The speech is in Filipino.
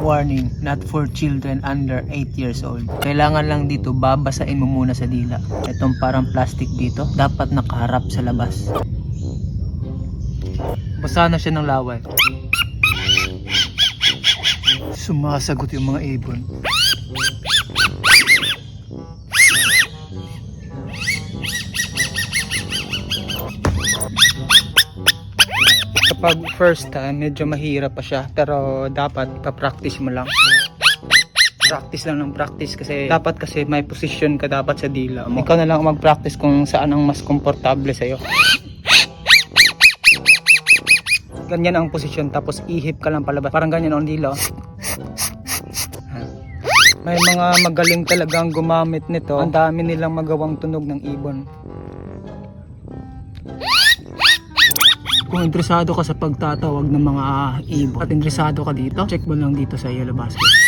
Warning, not for children under 8 years old. Kailangan lang dito babasain mo muna sa dila. Itong parang plastic dito, dapat nakaharap sa labas. Basa na siya ng laway. Sumasagot yung mga ibon. Kapag first time, medyo mahirap pa siya. Pero dapat pa-practice mo lang. Practice lang ng practice kasi dapat kasi may position ka dapat sa dila mo. Ikaw na lang ang mag-practice kung saan ang mas komportable sa'yo. Ganyan ang posisyon tapos ihip ka lang palabas. Parang ganyan ang dila. oh. May mga magaling talagang gumamit nito. Ang dami nilang magawang tunog ng ibon. Kung interesado ka sa pagtatawag ng mga ibon at interesado ka dito, check mo lang dito sa Yellow Basket.